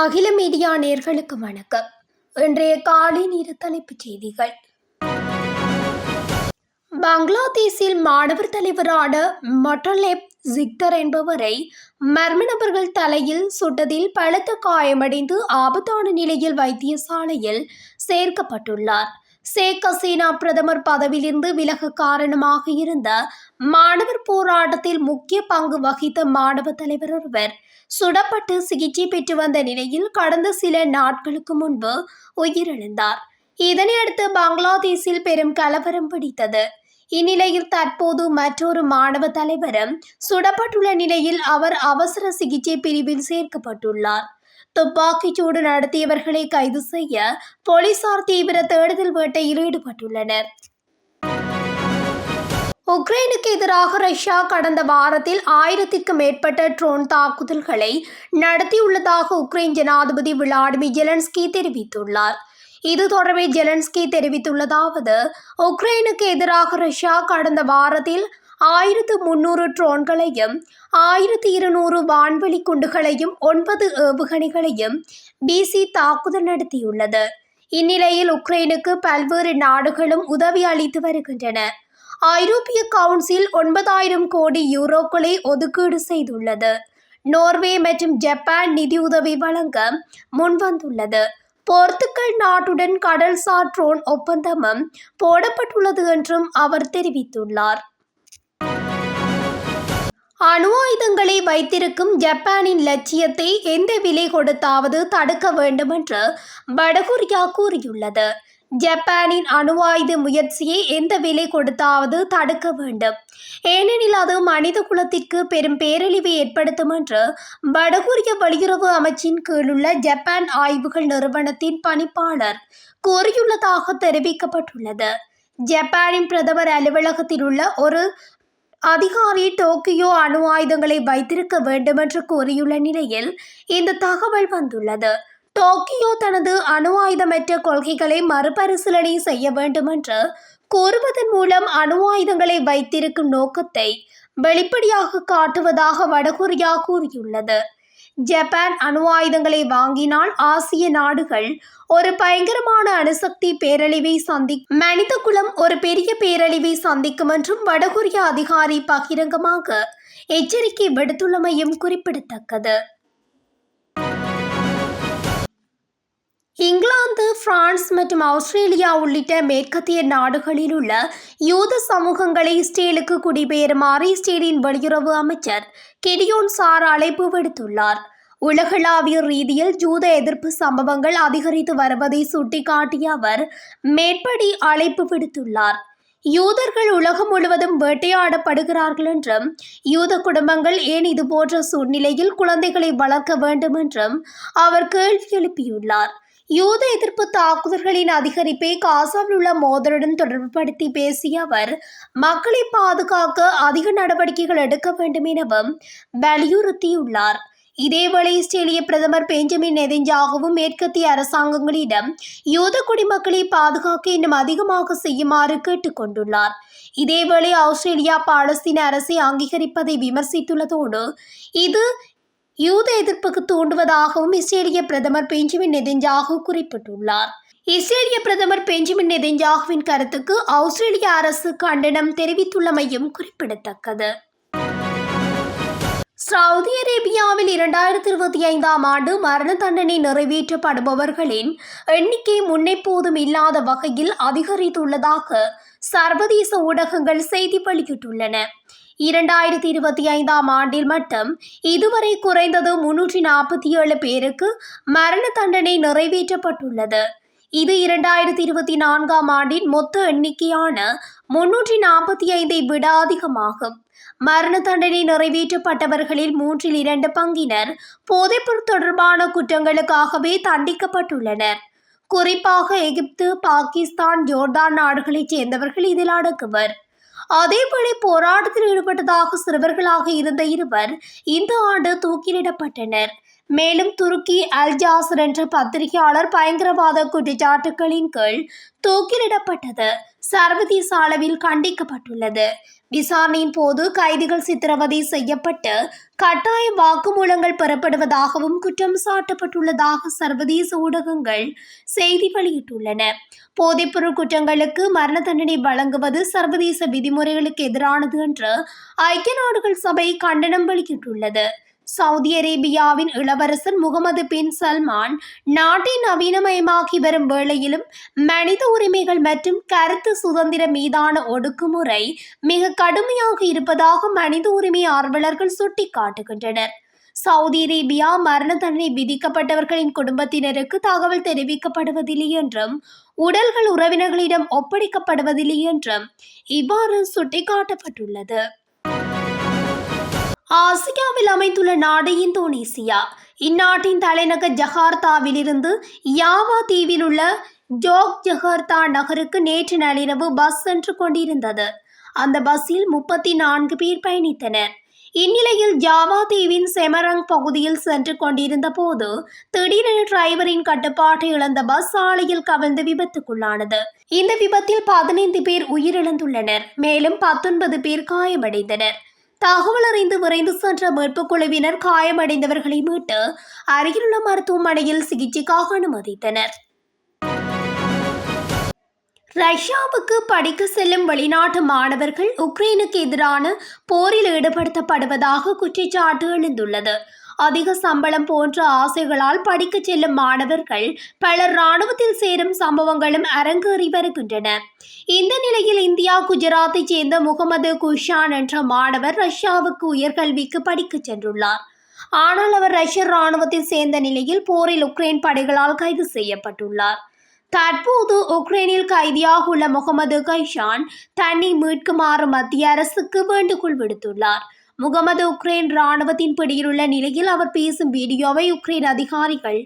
அகில மீடியா நேர்களுக்கு வணக்கம். இன்றைய காலை நேர தலைப்புச் செய்திகள். பங்களாதேஷில் மாணவர் தலைவரான மொட்டலெப் ஜிக்தர் என்பவரை மர்ம நபர்கள் தலையில் சுட்டதில் பலத்த காயமடைந்து ஆபத்தான நிலையில் வைத்தியசாலையில் சேர்க்கப்பட்டுள்ளார். ஷேக் ஹசீனா பிரதமர் பதவியிலிருந்து விலக காரணமாக இருந்த மாணவர் போராட்டத்தில் முக்கிய பங்கு வகித்த மாணவ தலைவர் ஒருவர். சுடப்பட்டு சிகிச்சை பெற்று வந்த நிலையில் கடந்த சில நாட்களுக்கு முன்பு உயிரிழந்தார். இதனையடுத்து பங்களாதேஷில் பெரும் கலவரம் பிடித்தது. இந்நிலையில் தற்போது மற்றொரு மாணவ தலைவரும் சுடப்பட்டுள்ள நிலையில் அவர் அவசர சிகிச்சை பிரிவில் சேர்க்கப்பட்டுள்ளார். துப்பாக்கிச்சூடு நடத்தியவர்களை கைது செய்ய போலீசார் தீவிர தேடுதல் வேட்டையில் ஈடுபட்டுள்ளனர். உக்ரைனுக்கு எதிராக ரஷ்யா கடந்த வாரத்தில் ஆயிரத்திற்கும் மேற்பட்ட ட்ரோன் தாக்குதல்களை நடத்தியுள்ளதாக உக்ரைன் ஜனாதிபதி விளாடிமிர் ஜெலன்ஸ்கி தெரிவித்துள்ளார். இது தொடர்பில் ஜெலன்ஸ்கி தெரிவித்துள்ளதாவது உக்ரைனுக்கு எதிராக ரஷ்யா கடந்த வாரத்தில் ஆயிரத்து முன்னூறு ட்ரோன்களையும் ஆயிரத்தி இருநூறு வான்வெளி குண்டுகளையும் ஒன்பது ஏவுகணைகளையும் பிசி தாக்குதல் நடத்தியுள்ளது. இந்நிலையில் உக்ரைனுக்கு பல்வேறு நாடுகளும் உதவி அளித்து வருகின்றன. ஐரோப்பிய கவுன்சில் ஒன்பதாயிரம் கோடி யூரோக்களை ஒதுக்கீடு செய்துள்ளது. நோர்வே மற்றும் ஜப்பான் நிதியுதவி வழங்க முன்வந்துள்ளது. போர்த்துக்கல் நாட்டுடன் கடல்சார் ட்ரோன் ஒப்பந்தமும் போடப்பட்டுள்ளது என்றும் அவர் தெரிவித்துள்ளார். அணு ஆயுதங்களை வைத்திருக்கும் ஜப்பானின் லட்சியத்தை எந்த விலை கொடுத்தாவது தடுக்க வேண்டும் என்று வடகொரியா கூறியுள்ளது. ஜப்பானின் அணு ஆயுத முயற்சியை எந்த விலை கொடுத்தாவது தடுக்க வேண்டும். ஏனெனில் அது மனித குலத்திற்கு பெரும் பேரழிவை ஏற்படுத்தும் என்று வடகொரிய வெளியுறவு அமைச்சின் கீழுள்ள ஜப்பான் ஆய்வுகள் நிறுவனத்தின் பணிப்பாளர் கூறியுள்ளதாக தெரிவிக்கப்பட்டுள்ளது. ஜப்பானின் பிரதமர் அலுவலகத்தில் உள்ள ஒரு அதிகாரி டோக்கியோ அணு ஆயுதங்களை வைத்திருக்க வேண்டும் என்று கூறியுள்ள நிலையில் இந்த தகவல் வந்துள்ளது. டோக்கியோ தனது அணு ஆயுதமற்ற கொள்கைகளை மறுபரிசீலனை செய்ய வேண்டும் என்று கூறுவதன் மூலம் அணு ஆயுதங்களை வைத்திருக்கும் நோக்கத்தை வெளிப்படையாக காட்டுவதாக வடகொரியா கூறியுள்ளது. ஜப்பான் அணு ஆயுதங்களை வாங்கினால் ஆசிய நாடுகள் ஒரு பயங்கரமான அணுசக்தி பேரழிவை சந்தி மனித குலம் ஒரு பெரிய பேரழிவை சந்திக்கும் என்றும் வடகொரிய அதிகாரி பகிரங்கமாக எச்சரிக்கை விடுத்துள்ளமையும் குறிப்பிடத்தக்கது. இங்கிலாந்து பிரான்ஸ் மற்றும் ஆஸ்திரேலியா உள்ளிட்ட மேற்கத்திய நாடுகளில் உள்ள யூத சமூகங்களை இஸ்ரேலுக்கு குடிபெயருமாறு இஸ்ரேலின் வெளியுறவு அமைச்சர் கெடியோன் சார் அழைப்பு விடுத்துள்ளார். உலகளாவிய ரீதியில் ஜூத எதிர்ப்பு சம்பவங்கள் அதிகரித்து வருவதை சுட்டிக்காட்டிய அவர் மேற்படி அழைப்பு விடுத்துள்ளார். யூதர்கள் உலகம் முழுவதும் வேட்டையாடப்படுகிறார்கள் என்றும் யூத குடும்பங்கள் ஏன் இதுபோன்ற சூழ்நிலையில் குழந்தைகளை வளர்க்க வேண்டும் என்றும் அவர் கேள்வி எழுப்பியுள்ளார். யூத எதிர்ப்பு தாக்குதல்களின் அதிகரிப்பை காசாவில் உள்ள மோதலுடன் தொடர்புபடுத்தி பேசிய அவர் மக்களை பாதுகாக்க அதிக நடவடிக்கைகள் எடுக்க வேண்டும் எனவும் வலியுறுத்தியுள்ளார். இதேவேளை இஸ்ரேலிய பிரதமர் பெஞ்சமின் நெதஞ்சாகவும் மேற்கத்திய அரசாங்கங்களிடம் யூத குடிமக்களை பாதுகாக்க இன்னும் அதிகமாக செய்யுமாறு கேட்டுக்கொண்டுள்ளார் இதேவேளை ஆஸ்திரேலியா பாலஸ்தீன அரசை அங்கீகரிப்பதை விமர்சித்துள்ளதோடு இது யூத எதிர்ப்புக்கு தூண்டுவதாகவும் இஸ்ரேலிய பிரதமர் பெஞ்சமின் நெதஞ்சாகு குறிப்பிட்டுள்ளார். இஸ்ரேலிய பிரதமர் பெஞ்சமின் நெதஞ்சாகுவின் கருத்துக்கு ஆஸ்திரேலிய அரசு கண்டனம் தெரிவித்துள்ளமையும் குறிப்பிடத்தக்கது. சவுதி அரேபியாவில் இரண்டாயிரத்தி இருபத்தி ஐந்தாம் ஆண்டு மரண தண்டனை நிறைவேற்றப்படுபவர்களின் எண்ணிக்கை முன்னெப்போதும் இல்லாத வகையில் அதிகரித்துள்ளதாக சர்வதேச ஊடகங்கள் செய்தி வெளியிட்டுள்ளன. இரண்டாயிரத்தி இருபத்தி ஐந்தாம் ஆண்டில் மட்டும் இதுவரை குறைந்தது முன்னூற்றி நாற்பத்தி ஏழு பேருக்கு மரண தண்டனை நிறைவேற்றப்பட்டுள்ளது. இது இரண்டாயிரத்தி இருபத்தி நான்காம் ஆண்டின் மொத்த எண்ணிக்கையான முன்னூற்றி நாற்பத்தி ஐந்தை விட அதிகமாகும். மரண தண்டனை நிறைவேற்றப்பட்டவர்களில் மூன்றில் இரண்டு பங்கினர் போதைப்பொருள் தொடர்பான குற்றங்களுக்காகவே தண்டிக்கப்பட்டுள்ளனர். குறிப்பாக எகிப்து பாகிஸ்தான் ஜோர்தான் நாடுகளைச் சேர்ந்தவர்கள் இதில் அடக்குவர். அதேபோல போராட்டத்தில் ஈடுபட்டதாக சிறுவர்களாக இருந்த இருவர் இந்த ஆண்டு தூக்கிலிடப்பட்டனர். மேலும் துருக்கி அல் ஜாசர் என்ற பத்திரிகையாளர் பயங்கரவாத குற்றச்சாட்டுகளின் கீழ் தூக்கிலிடப்பட்டது. சர்வதேச அளவில் கண்டிக்கப்பட்டுள்ளது. விசாரணையின் போது கைதிகள் சித்திரவதை செய்யப்பட்டு கட்டாய வாக்குமூலங்கள் பெறப்படுவதாகவும் குற்றம் சாட்டப்பட்டுள்ளதாக சர்வதேச ஊடகங்கள் செய்தி வெளியிட்டுள்ளன. போதைப்பொருள் குற்றங்களுக்கு மரண தண்டனை வழங்குவது சர்வதேச விதிமுறைகளுக்கு எதிரானது என்று ஐக்கிய நாடுகள் சபை கண்டனம் வெளியிட்டுள்ளது. சவுதி அரேபியாவின் இளவரசர் முகமது பின் சல்மான் நாட்டை நவீனமயமாக்கி வரும் வேளையிலும் மனித உரிமைகள் மற்றும் கருத்து சுதந்திரம் மீதான ஒடுக்குமுறை மிக கடுமையாக இருப்பதாக மனித உரிமை ஆர்வலர்கள் சுட்டிக்காட்டுகின்றனர். சவுதி அரேபியா மரண தண்டனை விதிக்கப்பட்டவர்களின் குடும்பத்தினருக்கு தகவல் தெரிவிக்கப்படுவதில்லை என்றும் உடல்கள் உறவினர்களிடம் ஒப்படைக்கப்படுவதில்லை என்றும் இவ்வாறு சுட்டிக்காட்டப்பட்டுள்ளது. ஆசியாவில் அமைந்துள்ள நாடு இந்தோனேசியா. இந்நாட்டின் தலைநகர் ஜகார்த்தாவிலிருந்து யாவா தீவில் உள்ள ஜோக் ஜகார்த்தா நகருக்கு நேற்று நள்ளிரவு பஸ் சென்று கொண்டிருந்தது. அந்த பஸ்ஸில் முப்பத்தி நான்கு பேர் பயணித்தனர். இந்நிலையில் ஜாவா தீவின் செமரங் பகுதியில் சென்று கொண்டிருந்த போது திடீரென டிரைவரின் கட்டுப்பாட்டை இழந்த பஸ் சாலையில் கவிழ்ந்து விபத்துக்குள்ளானது. இந்த விபத்தில் பதினைந்து பேர் உயிரிழந்துள்ளனர். மேலும் பத்தொன்பது பேர் காயமடைந்தனர். தகவல் அறிந்து விரைந்து சென்ற மீட்பு குழுவினர் காயமடைந்தவர்களை மீட்டு அருகிலுள்ள மருத்துவமனையில் சிகிச்சைக்காக அனுமதித்தனர். ரஷ்யாவுக்கு படிக்க செல்லும் வெளிநாட்டு மாணவர்கள் உக்ரைனுக்கு எதிரான போரில் ஈடுபடுத்தப்படுவதாக குற்றச்சாட்டு எழுந்துள்ளது. அதிக சம்பளம் போன்ற ஆசைகளால் படிக்க செல்லும் மாணவர்கள் பலர் இராணுவத்தில் சேரும் சம்பவங்களும் அரங்கேறி வருகின்றன. இந்த நிலையில் இந்தியா குஜராத்தைச் சேர்ந்த முகமது குஷான் என்ற மாணவர் ரஷ்யாவுக்கு உயர்கல்விக்கு படிக்க சென்றுள்ளார். ஆனால் அவர் ரஷ்ய ராணுவத்தில் சேர்ந்த நிலையில் போரில் உக்ரைன் படைகளால் கைது செய்யப்பட்டுள்ளார். தற்போது உக்ரைனில் கைதியாக உள்ள முகமது கைஷான் தன்னை மீட்குமாறு மத்திய அரசுக்கு வேண்டுகோள் விடுத்துள்ளார். முகமது உக்ரைன் இராணுவத்தின் பிடியிலுள்ள நிலையில் அவர் பேசும் வீடியோவை உக்ரைன் அதிகாரிகள்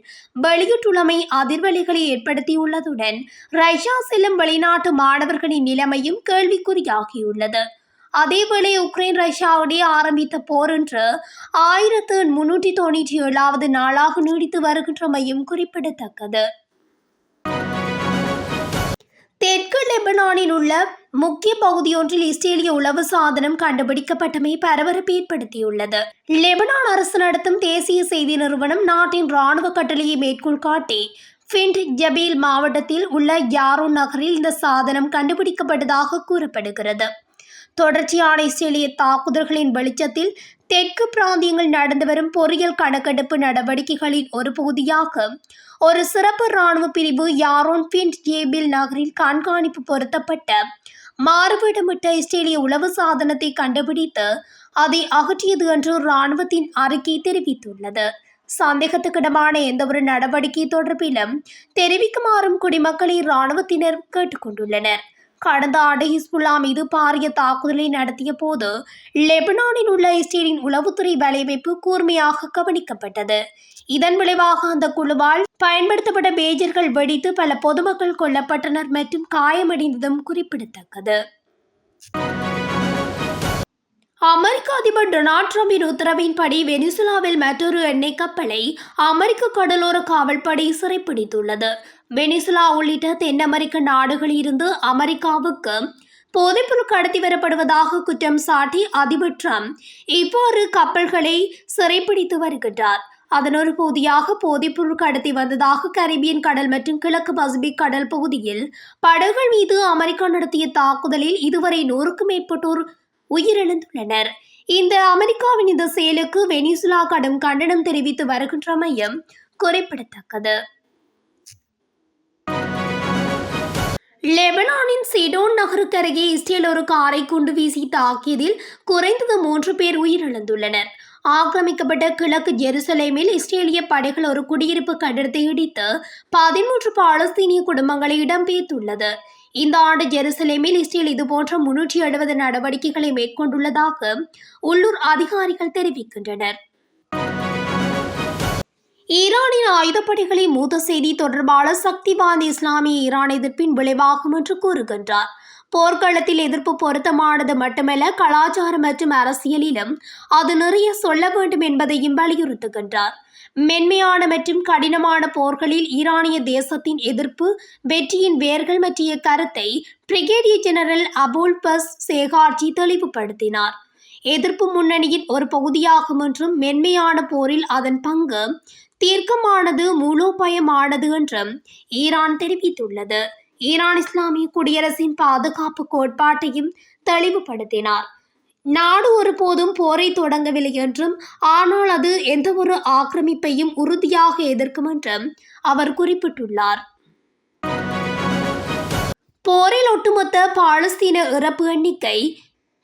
வெளியிட்டுள்ளமை அதிர்வலிகளை ஏற்படுத்தியுள்ளதுடன் ரஷ்யா செல்லும் வெளிநாட்டு மாணவர்களின் நிலைமையும் கேள்விக்குறியாகியுள்ளது. அதேவேளை உக்ரைன் ரஷ்யாவுடைய ஆரம்பித்த போர் என்று ஆயிரத்து முன்னூற்றி தொண்ணூற்றி ஏழாவது நாளாக நீடித்து வருகின்றமையும் குறிப்பிடத்தக்கது. தெற்கு லெபனானில் உள்ள முக்கிய பகுதியொன்றில் இஸ்ரேலிய உளவு சாதனம் கண்டுபிடிக்கப்பட்டமை பரபரப்பு ஏற்படுத்தியுள்ளது. லெபனான் அரசு நடத்தும் தேசிய செய்தி நிறுவனம் நாட்டின் ராணுவ கட்டளையை மேற்கோள் காட்டி ஃபிண்ட் ஜபீல் மாவட்டத்தில் உள்ள யாரோ நகரில் இந்த சாதனம் கண்டுபிடிக்கப்பட்டதாக கூறப்படுகிறது. தொடர்ச்சியான இஸ்ரேலிய தாக்குதல்களின் வெளிச்சத்தில் தெற்கு பிராந்தியங்கள் நடந்து வரும் பொறியியல் கணக்கெடுப்பு நடவடிக்கைகளின் ஒரு பகுதியாக ஒரு சிறப்பு இராணுவ பிரிவு யாரோன் ஃபிண்ட் ஜேபில் நகரில் கண்காணிப்பு பொருத்தப்பட்ட மாறுபடமிட்ட இஸ்ரேலிய உளவு சாதனத்தை கண்டுபிடித்து அதை அகற்றியது என்று இராணுவத்தின் அறிக்கை தெரிவித்துள்ளது. சந்தேகத்துக்கிடமான எந்தவொரு நடவடிக்கை தொடர்பிலும் தெரிவிக்குமாறும் குடிமக்களை இராணுவத்தினர் கேட்டுக்கொண்டுள்ளனர். கடந்த ஆண்டு ஹிஸ்புல்லா மீது பாரிய தாக்குதலை நடத்திய போது லெபனானில் உள்ள இஸ்ரேலின் உளவுத்துறை வலையமைப்பு கூர்மையாக கவனிக்கப்பட்டது. இதன் விளைவாக அந்த குழுவால் பயன்படுத்தப்பட்ட பேஜர்கள் வெடித்து பல பொதுமக்கள் கொல்லப்பட்டனர் மற்றும் காயமடைந்ததும் குறிப்பிடத்தக்கது. அமெரிக்க அதிபர் டொனால்ட் ட்ரம்பின் உத்தரவின்படி வெனிசுலாவில் மற்றொரு எண்ணெய் கப்பலை அமெரிக்க கடலோர காவல்படை சிறைப்பிடித்துள்ளது. வெனிசுலா உள்ளிட்ட தென் அமெரிக்க நாடுகளிலிருந்து அமெரிக்காவுக்கு போதைப்பொருள் கடத்தி வரப்படுவதாக குற்றம் சாட்டி அதிபர் ட்ரம்ப் இவ்வாறு கப்பல்களை சிறைப்பிடித்து வருகின்றார். அதன் ஒரு பகுதியாக போதைப்பொருள் கடத்தி வந்ததாக கரீபியன் கடல் மற்றும் கிழக்கு பசிபிக் கடல் பகுதியில் படகுகள் மீது அமெரிக்கா நடத்திய தாக்குதலில் இதுவரை நூறுக்கும் மேற்பட்டோர் உயிரிழந்துள்ளனர். இந்த அமெரிக்காவின் இந்த செயலுக்கு வெனிசுலா கடும் கண்டனம் தெரிவித்து வருகின்ற மையம் குறிப்பிடத்தக்கது. லெபனானின் சிடோன் நகருக்கு அருகே இஸ்ரேல் ஒரு காரை குண்டு வீசி தாக்கியதில் குறைந்தது மூன்று பேர் உயிரிழந்துள்ளனர். ஆக்கிரமிக்கப்பட்ட கிழக்கு ஜெருசலேமில் இஸ்ரேலிய படைகள் ஒரு குடியிருப்பு கட்டிடத்தை இடித்து பதிமூன்று பாலஸ்தீனிய குடும்பங்களை இடம்பெயர்த்துள்ளது இந்த ஆண்டு ஜெருசலேமில் இஸ்ரேல் இதுபோன்ற முன்னூற்றி எழுபது நடவடிக்கைகளை மேற்கொண்டுள்ளதாக உள்ளூர் அதிகாரிகள் தெரிவிக்கின்றனர். ஈரானின் ஆயுதப்படைகளை மூத்த செய்தி தொடர்பாளர் சக்திவாந்த இஸ்லாமிய ஈரான் எதிர்ப்பின் விளைவாகும் என்று கூறுகின்றார். போர்க்களத்தில் எதிர்ப்பு பொருத்தமானது மட்டுமல்ல கலாச்சாரம் மற்றும் அரசியலிலும் அது நிறைய சொல்ல வேண்டும் என்பதையும் வலியுறுத்துகின்றார். மென்மையான மற்றும் கடினமான போர்களில் ஈரானிய தேசத்தின் எதிர்ப்பு வெற்றியின் வேர்கள் பற்றிய கருத்தை பிரிகேடியர் ஜெனரல் அபுல் பஸ் சேகார்ஜி தெளிவுபடுத்தினார். எதிர்ப்பு முன்னணியின் ஒரு பகுதியாகும் என்றும் மென்மையான போரில் அதன் பங்கு தீர்க்கமானது மூலோபயமானது என்றும் ஈரான் தெரிவித்துள்ளது. ஈரான் இஸ்லாமிய குடியரசின் பாதுகாப்பு கோட்பாட்டையும் தெளிவுபடுத்தினார். நாடு ஒருபோதும் போரை தொடங்கவில்லை என்றும் ஆனால் அது எந்தவொரு ஆக்கிரமிப்பையும் உறுதியாக எதிர்க்கும் என்றும் அவர் குறிப்பிட்டுள்ளார். போரில் ஒட்டுமொத்த பாலஸ்தீன இறப்பு எண்ணிக்கை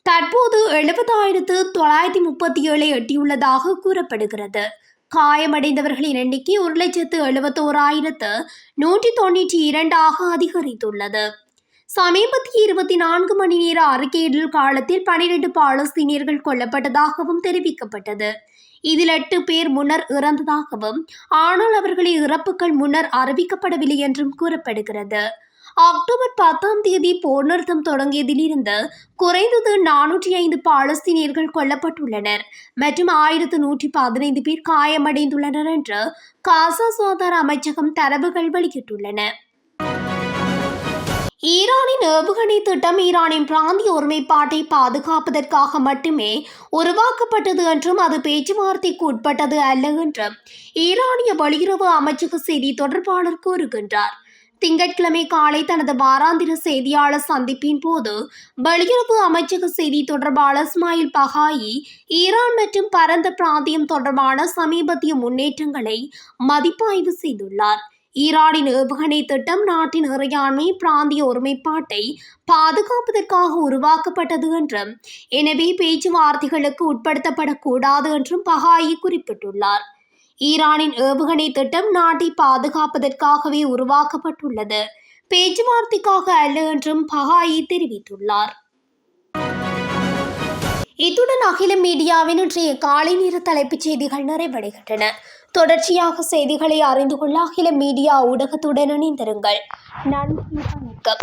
தற்போது எழுபதாயிரத்து தொள்ளாயிரத்தி முப்பத்தி ஏழை எட்டியுள்ளதாக கூறப்படுகிறது. காயமடைந்தவர்களின் எண்ணிக்கை ஒரு லட்சத்து எழுபத்தோராயிரத்து நூற்றி தொண்ணூற்றி இரண்டாக அதிகரித்துள்ளது. சமீபத்திய இருபத்தி நான்கு மணி நேர அறிக்கையிடல் காலத்தில் பனிரெண்டு பாலஸ்தீனியர்கள் கொல்லப்பட்டதாகவும் தெரிவிக்கப்பட்டது. இதில் எட்டு பேர் முன்னர் இறந்ததாகவும் ஆனால் அவர்களின் இறப்புகள் முன்னர் அறிவிக்கப்படவில்லை என்றும் கூறப்படுகிறது. அக்டோபர் பத்தாம் தேதி போர் நிறுத்தம் தொடங்கியதிலிருந்து குறைந்தது நானூற்றி ஐந்து பாலஸ்தீனியர்கள் கொல்லப்பட்டுள்ளனர். மற்றும் ஆயிரத்து நூற்றி பதினைந்து பேர் காயமடைந்துள்ளனர் என்று காசா சுகாதார அமைச்சகம் தரவுகள் வெளியிட்டுள்ளன. ஈரானின் ஏவுகணை திட்டம் ஈரானின் பிராந்திய ஒருமைப்பாட்டை பாதுகாப்பதற்காக மட்டுமே உருவாக்கப்பட்டது என்றும் அது பேச்சுவார்த்தைக்கு உட்பட்டது அல்ல என்றும் ஈரானிய வெளியுறவு அமைச்சக செய்தி தொடர்பாளர் கூறுகின்றார். திங்கட்கிழமை காலை தனது வாராந்திர செய்தியாளர் சந்திப்பின் போது வெளியுறவு அமைச்சக செய்தி தொடர்பாளர் இஸ்மாயில் பஹாயி ஈரான் மற்றும் பரந்த பிராந்தியம் தொடர்பான சமீபத்திய முன்னேற்றங்களை மதிப்பாய்வு செய்துள்ளார். ஈரானின் ஏவுகணை திட்டம் நாட்டின் இறையாண்மை பிராந்திய ஒருமைப்பாட்டை பாதுகாப்பதற்காக உருவாக்கப்பட்டது என்றும் எனவே பேச்சுவார்த்தைகளுக்கு உட்படுத்தப்படக்கூடாது என்றும் பகாயி குறிப்பிட்டுள்ளார். ஈரானின் ஏவுகணை திட்டம் நாட்டை பாதுகாப்பதற்காகவே உருவாக்கப்பட்டுள்ளது. பேச்சுவார்த்தைக்காக அல்ல என்றும் பகாயி தெரிவித்துள்ளார். இத்துடன் அகில மீடியாவின் இன்றைய காலை நேர தலைப்புச் செய்திகள் நிறைவடைகின்றன. தொடர்ச்சியாக செய்திகளை அறிந்து கொள்ள அகில மீடியா ஊடகத்துடன் இணைந்திருங்கள். நன்றி வணக்கம்.